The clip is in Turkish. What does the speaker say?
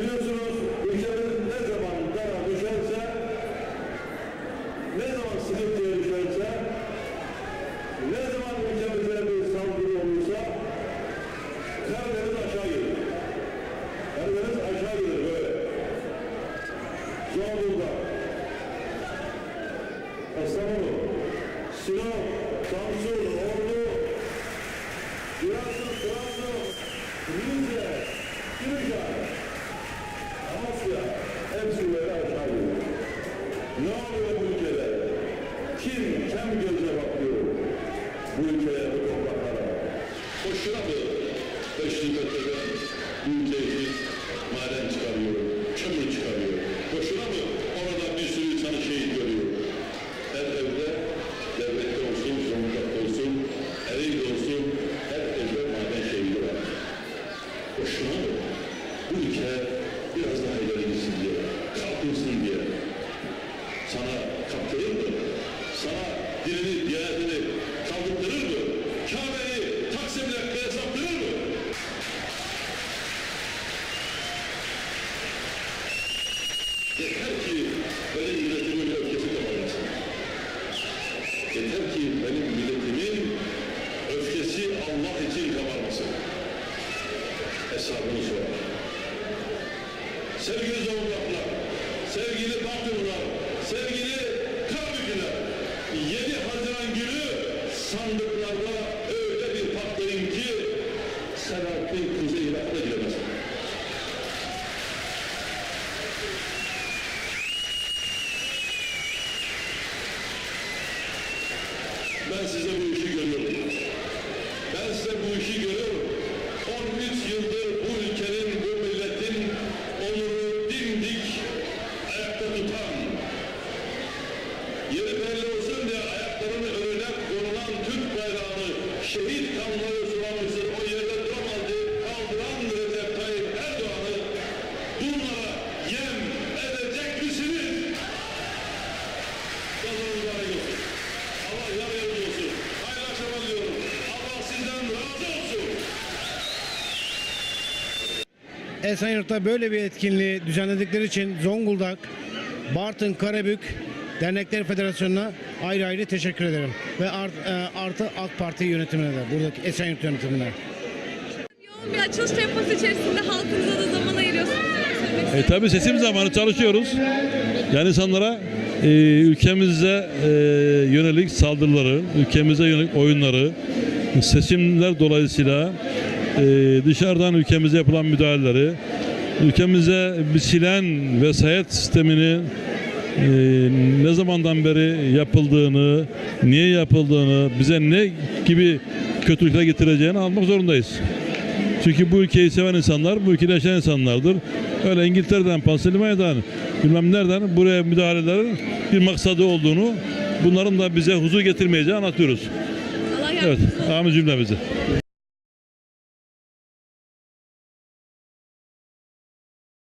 Biliyorsunuz ülkemiz ne zaman dara düşerse, ne zaman sıkıntıya düşerse, ne zaman ülkemize bir saldırı olursa, Karadeniz aşağı gelir. Karadeniz aşağı gelir böyle. Zonguldak, Kastamonu, Sinop, Samsun, Ordu, Giresun, Trabzon, Rize, Kırıkkale, Amasya, hepsi böyle aşağı. Ne oluyor bu ülkede? Kim, kim gözle bakıyor bu ülkeye, bu topraklara? Boşuna mı Beşiktaş'ta bu ülke için maden çıkarıyor, kömür çıkarıyor? Boşuna mı orada bir sürü insanı şehit görüyor? Her evde, devlette olsun, Zonguldak'ta olsun, Ereğli'de olsun, her evde maden şehidi var. Boşuna mı? Bu ülke Sana kaptırır mı? Sana dilini, sandıklarda öyle bir patlayın ki Selahattin Kuzey Irak'ta giremez. Ben size bu işi görüyorum. Ben size bu işi görüyorum. 13 yıldır bu ülkenin, bu milletin onuru dimdik ayakta tutan, yeri belli şehit kanları sulamışsın, o yerde duramadı, kaldıran Recep Tayyip Erdoğan'ı bunlara yem edecek misiniz? Yazın mübarek olsun. Allah yar olsun. Hayırlı akşamlar diliyorum. Allah sizden razı olsun. Esenyurt'ta böyle bir etkinliği düzenledikleri için Zonguldak, Bartın, Karabük Dernekler Federasyonu'na ayrı ayrı teşekkür ederim. Ve art, e, artı AK Parti yönetimine de, buradaki Esenyurt yönetimine. Yoğun bir açılış temposu içerisinde halkınıza da zaman ayırıyorsunuz. E, tabii seçim zamanı çalışıyoruz. Yani insanlara e, ülkemize e, yönelik saldırıları, ülkemize yönelik oyunları, seçimler dolayısıyla e, dışarıdan ülkemize yapılan müdahaleleri, ülkemize biçilen vesayet sistemini e, ne zamandan beri yapıldığını, niye yapıldığını, bize ne gibi kötülükler getireceğini almak zorundayız. Çünkü bu ülkeyi seven insanlar, bu ülkede yaşayan insanlardır. Öyle İngiltere'den, Pensilvanya'dan, bilmem nereden buraya müdahalelerin bir maksadı olduğunu, bunların da bize huzur getirmeyeceğini anlatıyoruz. Allah Evet, amin cümlemize.